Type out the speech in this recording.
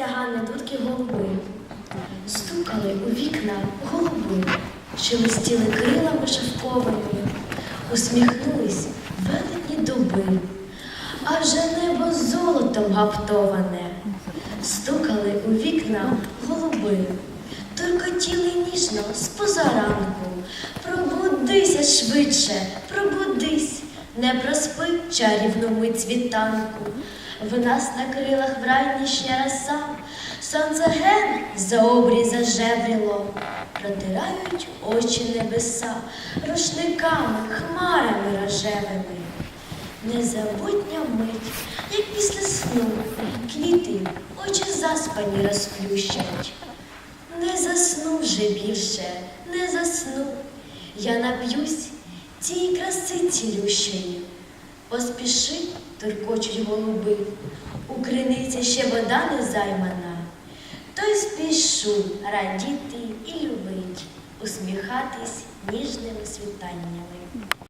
Ганни дудки голуби, стукали у вікна голуби, шелестіли крилами шовковими, усміхнулись велетні дуби, а вже небо золотом гаптоване, стукали у вікна голуби, туркотіли ніжно з позаранку. Пробудися швидше, пробудись, не проспи чарівну мить світанку. В нас на крилах вранішня роса, сонце ген за обрій зажевріло, протирають очі небеса рушниками, хмарами рожевими. Незабутня мить, як після сну, квіти очі заспані розплющать. Не засну вже більше, не засну. Я нап'юсь тієї краси цілющої. Поспіши, туркочуть голуби, у криниці ще вода не займана. То й спішу радіти і любить, усміхатись ніжними світаннями.